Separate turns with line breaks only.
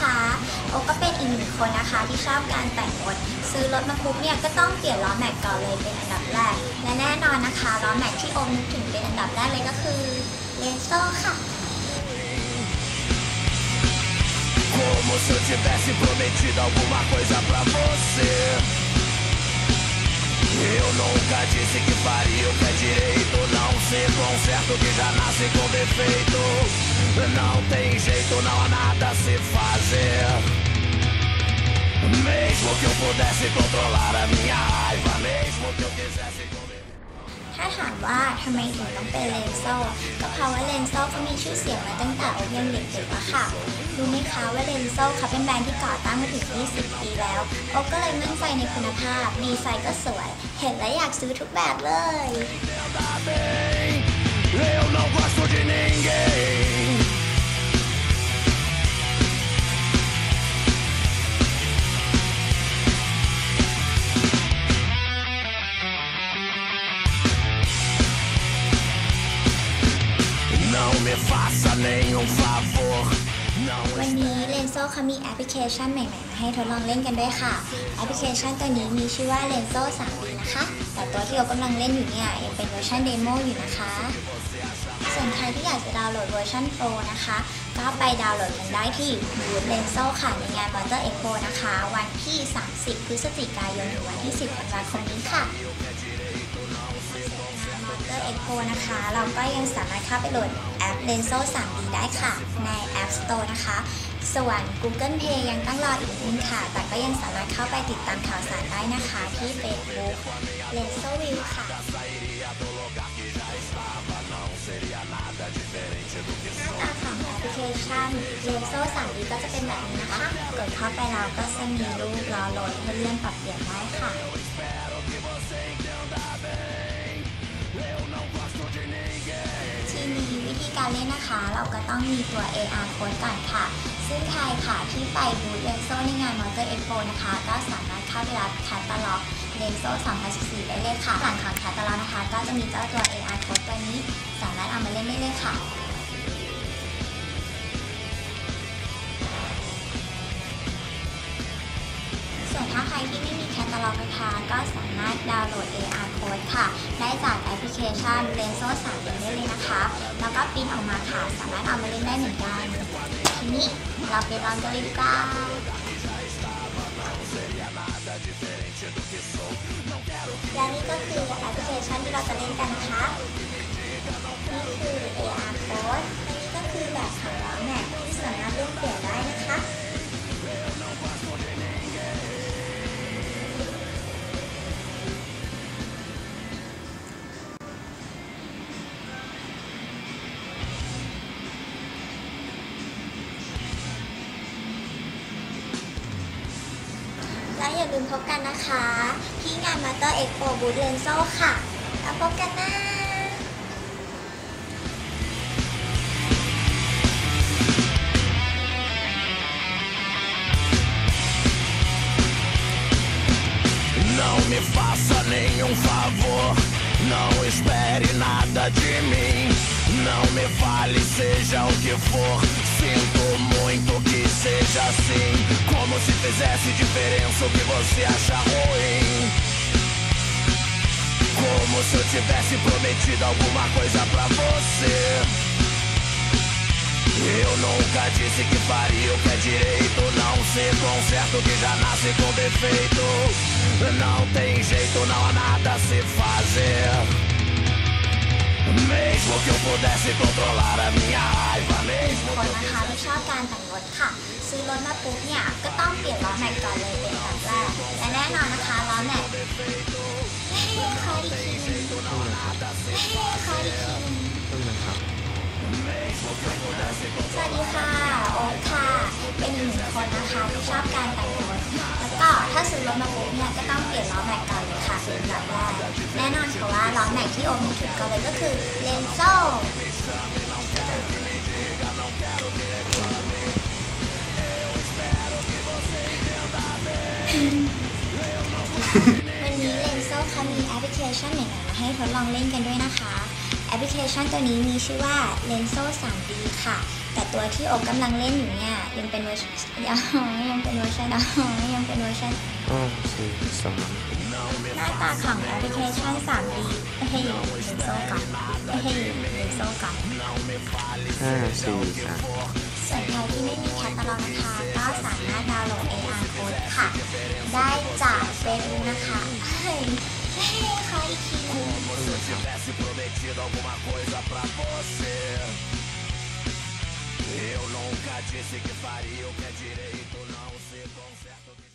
คะ โอก็เป็นอีกหนึ่งคนนะคะที่ชอบการแต่งรถซื้อรถมาปุ๊บเนี่ยก็ต้องเปลี่ยนล้อแม็กก่อนเลยเป็นอันดับแรก และแน่นอนนะคะล้อแม็กที่โอนึกถึงเป็นอันดับแรกเลยก็คือเลนโซ่ค่ะ
我是绝代是不灭去到无马会上把模式。Eu nunca disse que faria o que é direito Não se jeito, não há nada a se fazer. Mesmo que eu pudesse controlar a minha raiva, mesmo que eu quisesse comer.
ถ้าถามว่าทำไมถึงต้องเป็นเลนโซ่ก็เพราะว่าเลนโซ่เขามีชื่อเสียงมาตั้งแต่โอยังเด็กๆแล้วค่ะรู้ไหมคะว่าเลนโซ่เขาเป็นแบรนด์ที่ก่อตั้งมาถึง 20 ปีแล้วโอก็เลยมั่นใจในคุณภาพ ดีไซน์ก็สวย เห็นแล้วอยากซื้อทุกแบบเลย
eu não gosto de ninguém. Faça nenhum favor.
วันนี้เลนโซ่เขามีแอปพลิเคชันใหม่ๆมาให้ทดลองเล่นกันด้วยค่ะ แอปพลิเคชันตัวนี้มีชื่อว่าเลนโซ่ 3D นะคะ แต่ตัวที่เรากำลังเล่นอยู่เนี่ยยังเป็นเวอร์ชันเดโมอยู่นะคะ ส่วนใครที่อยากจะดาวน์โหลดเวอร์ชันโปรนะคะ ก็ไปดาวน์โหลดกันได้ที่บูธเลนโซ่ค่ะในงาน Motor Expo นะคะ วันที่ 30 พฤศจิกายนถึงวันที่ 10ธันวาคมนี้ค่ะ Motor Expo นะคะ เราก็ยังสามารถเข้าไปโหลดแอป Lenso 3D ได้ค่ะ ใน App Store นะคะ ส่วน Google Play ยังต้องรออีกนิดค่ะ แต่ก็ยังสามารถเข้าไปติดตามข่าวสารได้นะคะที่ Facebook Lenso View ค่ะหน้าตาของแอปพลิเคชัน Lenso 3D ก็จะเป็นแบบนี้นะคะ กดเข้าไปแล้วก็จะมีรูปรอโหลดให้เลื่อนปรับเปลี่ยนได้ค่ะ การเล่นนะคะ เราก็ต้องมีตัว AR code ก่อนค่ะ ซึ่งใครค่ะที่ไปบูธเลนโซในงาน Motor Expo นะคะ ก็สามารถเข้าไปรับแคตตาล็อกเลนโซ2014ได้เลยค่ะหลังของแคตตาล็อกนะคะ ก็จะมีเจ้าตัว AR code ตัวนี้ สามารถเอามาเล่นได้เลยค่ะ ใครที่ไม่มีแคตตาล็อกนะคะก็สามารถดาวน์โหลด AR code ค่ะ ได้จากแอปพลิเคชัน Lenso 3D ได้เลยนะคะ แล้วก็ปริ้นออกมาค่ะ สามารถเอามาเล่นได้เหมือนกัน ทีนี้เราไปลองกันเลยดีกว่าและนี่ก็คือแอปพลิเคชันที่เราจะเล่นกันนะคะ อย่าลืมพบกันนะคะ ที่งาน Motor Expo Booth Lenso ค่ะ แล้วพบกันนะ
Não me faça nenhum favor. Não espere nada de mim. Não me fale, seja o que for. Sinto muito que seja assim. Como se fizesse diferença o que você acha ruim. Como se eu tivesse prometido alguma coisa pra você. Eu nunca disse que faria o que é direito. Não sinto um certo que já nasce com defeito. Não tem jeito, não há nada a se fazer. Mesmo que eu pudesse controlar a minha raiva,
ห
mesmo
นึ่งคนนะคะที่ชอบการแต่งรถค่ะ ซื้อรถมาปุ๊บเนี่ยก็ต้องเปลี่ยนล้อแม็กก่อนเลยเป็นอันดับแรกและแน่นอนนะคะล้อแม็กเฮ้ยขออีกทีนึงเฮ้ยขออีกทีนึงสวัสดีค่ะโอ๊ตค่ะ เป็นหนึ่งคนนะคะที่ชอบการแต่งรถแล้วก็ถ้าซื้อรถมาปุ๊บเนี่ยก็ต้องเปลี่ยนล้อแม็กก่อน ค่ะเป็นอันดับแรกแน่นอนค่ะว่าล้อแม็กที่โอมนึกถึงก่อนเลยก็คือเลนโซ่วันนี้เลนโซ่เขามีแอปพลิเคชันใหม่ๆมาให้ทดลองเล่นกันด้วยนะคะ แอปพลิเคชันตัวนี้มีชื่อว่า Lenso 3D ค่ะ ต่ตัวที่โอ๊กกำลังเล่นอยู่เนี่ยยังเป็นเวอร์ชันยังยังเป็นเวอร์ชันยังเป็นเวอร์ชัน
ห้าสี่สาม
หน้าตาของแอปพลิเคชัน 3D ให้อยู่หนึ่งโซ่ก่อนให้อยู่หนึ่งโซ่ก่อน
ห้าสี่สาม
ส่วนใครที่ไม่มีแคตตาล็อกนะคะก็สามารถดาวน์โหลด AR Code ค่ะ ได้จากเฟซบุ๊กนะคะเฮ้ยเฮ้ยขออีกที
Eu nunca disse que faria o que é direito, não se conserta.